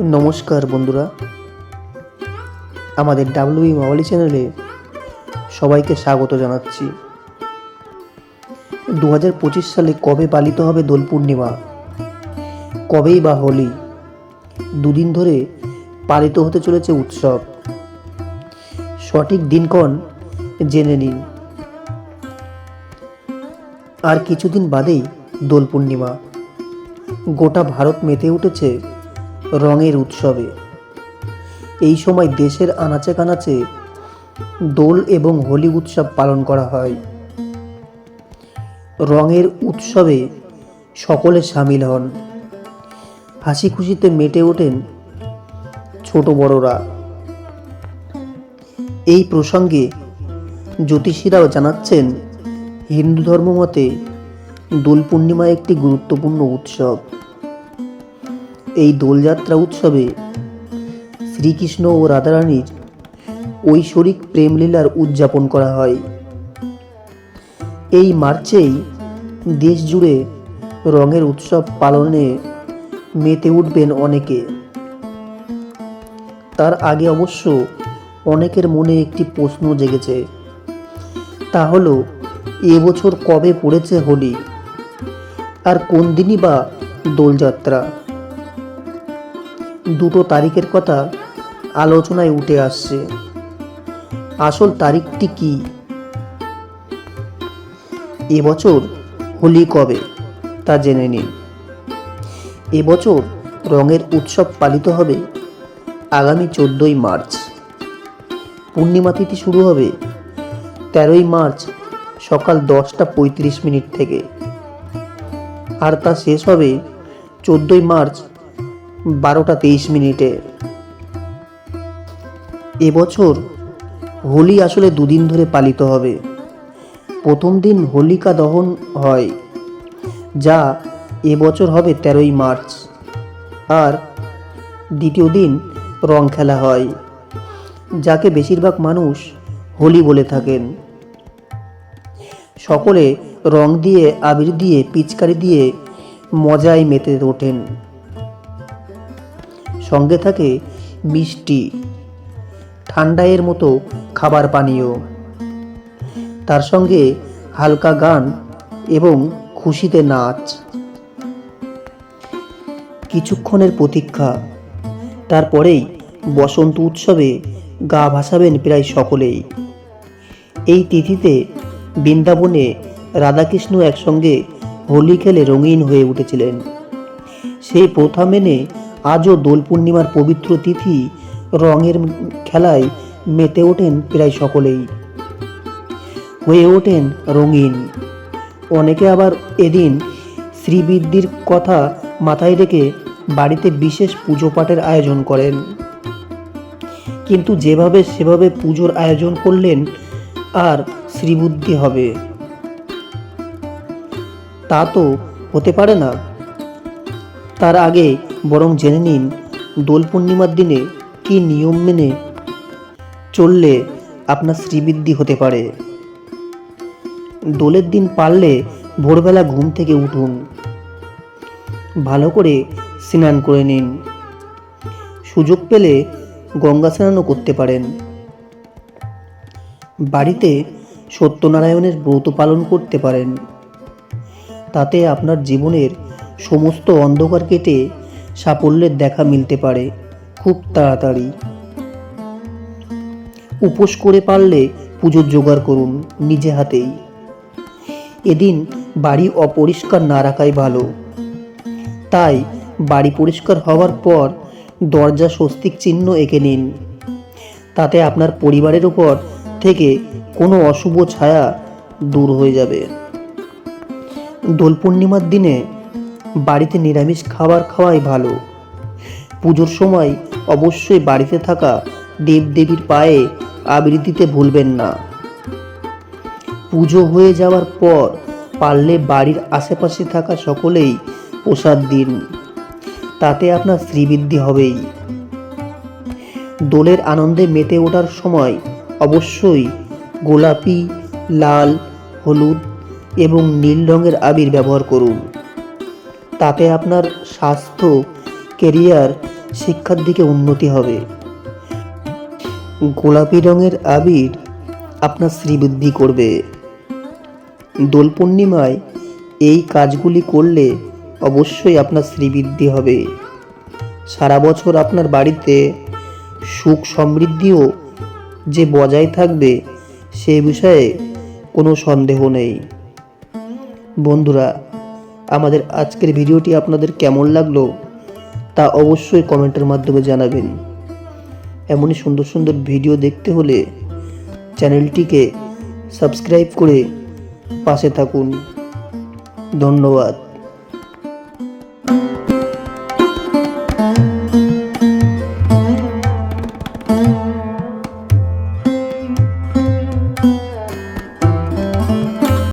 নমস্কার বন্ধুরা। আমাদের ডাব্লিউই মাওয়ালি চ্যানেলে সবাইকে স্বাগত জানাচ্ছি। দু হাজার পঁচিশ সালে কবে পালিত হবে দোল পূর্ণিমা? কবেই বা হোলি? দুদিন ধরে পালিত হতে চলেছে উৎসব। সঠিক দিনক্ষণ জেনে নিন। আর কিছুদিন বাদেই দোল পূর্ণিমা। গোটা ভারত মেতে উঠেছে রঙের উৎসবে। এই সময় দেশের আনাচে কানাচে দোল এবং হোলি উৎসব পালন করা হয়। রঙের উৎসবে সকলে সামিল হন। হাসি খুশিতে মেটে ওঠেন ছোট বড়রা। এই প্রসঙ্গে জ্যোতিষীরাও জানাচ্ছেন, হিন্দু ধর্ম মতে দোল পূর্ণিমা একটি গুরুত্বপূর্ণ উৎসব। এই দোলযাত্রা উৎসবে শ্রীকৃষ্ণ ও রাধারানীর ঐশ্বরিক প্রেমলীলার উদযাপন করা হয়। এই মার্চেই দেশ জুড়ে রঙের উৎসব পালনে মেতে উঠবেন অনেকে। তার আগে অবশ্য অনেকের মনে একটি প্রশ্ন জেগেছে, তা হলো এবছর কবে পড়েছে হোলি? আর কোন দিনই বা দোলযাত্রা? দুটো তারিখের কথা আলোচনায় উঠে আসছে। আসল তারিখটি কি? এবছর হোলি কবে? তা জেনে নিন। এবছর রঙের উৎসব পালিত হবে আগামী চোদ্দোই মার্চ। পূর্ণিমা তিথি শুরু হবে তেরোই মার্চ সকাল দশটা পঁয়ত্রিশ মিনিট থেকে। আর তা শেষ হবে চোদ্দোই মার্চ বারোটা তেইশ মিনিটে। এবছর হোলি আসলে দুদিন ধরে পালিত হবে। প্রথম দিন হোলিকা দহন হয়, যা এবছর হবে তেরোই মার্চ। আর দ্বিতীয় দিন রং খেলা হয়, যাকে বেশিরভাগ মানুষ হোলি বলে থাকেন। সকলে রং দিয়ে, আবির দিয়ে, পিচকারি দিয়ে মজায় মেতে ওঠেন। সঙ্গে থাকে মিষ্টি ঠান্ডায়ের মতো খাবার পানীয়। তার সঙ্গে হালকা গান এবং খুশিতে নাচ। কিছুক্ষণের প্রতীক্ষা। তারপরেই বসন্ত উৎসবে গা ভাসাবেন প্রায় সকলেই। এই তিথিতে বৃন্দাবনে রাধাকৃষ্ণ একসঙ্গে হোলি খেলে রঙিন হয়ে উঠেছিলেন। সেই প্রথা মেনে আজও দোল পূর্ণিমার পবিত্র তিথি রঙের খেলায় মেতে ওঠেন প্রায় সকলেই। হয়ে ওঠেন রঙিন। অনেকে আবার এদিন শ্রীবৃদ্ধির কথা মাথায় রেখে বাড়িতে বিশেষ পুজো পাঠের আয়োজন করেন। কিন্তু যেভাবে সেভাবে পুজোর আয়োজন করলেন, আর শ্রীবুদ্ধি হবে। তা তো হতে পারে না। তার আগে বরং জেনে নিন, দোল পূর্ণিমার দিনে কি নিয়ম মেনে চললে আপনার শ্রীবৃদ্ধি হতে পারে। দোলের দিন পারলে ভোরবেলা ঘুম থেকে উঠুন। ভালো করে স্নান করে নিন। সুযোগ পেলে গঙ্গা স্নানও করতে পারেন। বাড়িতে সত্যনারায়ণের ব্রত পালন করতে পারেন। তাতে আপনার জীবনের সমস্ত অন্ধকার কেটে সাফল্যের দেখা মিলতে পারে খুব তাড়াতাড়ি। উপোস করে পারলে পুজোর জোগাড় করুন নিজে হাতেই। এদিন বাড়ি অপরিষ্কার না রাখাই ভালো। তাই বাড়ি পরিষ্কার হওয়ার পর দরজা স্বস্তিক চিহ্ন এঁকে নিন। তাতে আপনার পরিবারের উপর থেকে কোনো অশুভ ছায়া দূর হয়ে যাবে। দোল পূর্ণিমার দিনে বাড়িতে নিরামিষ খাবার খাওয়াই ভালো। পুজোর সময় অবশ্যই বাড়িতে থাকা দেবদেবীর পায়ে আবির দিতে ভুলবেন না। পুজো হয়ে যাওয়ার পর পারলে বাড়ির আশেপাশে থাকা সকলেই প্রসাদ দিন। তাতে আপনার শ্রীবৃদ্ধি হবেই। দোলের আনন্দে মেতে ওঠার সময় অবশ্যই গোলাপি, লাল, হলুদ এবং নীল রঙের আবির ব্যবহার করুন। তাতে আপনার স্বাস্থ্য কেরিয়ার শিক্ষার দিকে উন্নতি হবে। গোলাপি রঙের আবির আপনার শ্রীবৃদ্ধি করবে। দোল পূর্ণিমায় এই কাজগুলি করলে অবশ্যই আপনার শ্রীবৃদ্ধি হবে। সারা বছর আপনার বাড়িতে সুখ সমৃদ্ধিও যে বজায় থাকবে সে বিষয়ে কোনো সন্দেহ নেই। বন্ধুরা আমাদের আজকের ভিডিওটি আপনাদের কেমন লাগল তা অবশ্যই কমেন্টের মাধ্যমে জানাবেন। এমনই সুন্দর সুন্দর ভিডিও দেখতে হলে চ্যানেলটিকে সাবস্ক্রাইব করে পাশে থাকুন। ধন্যবাদ।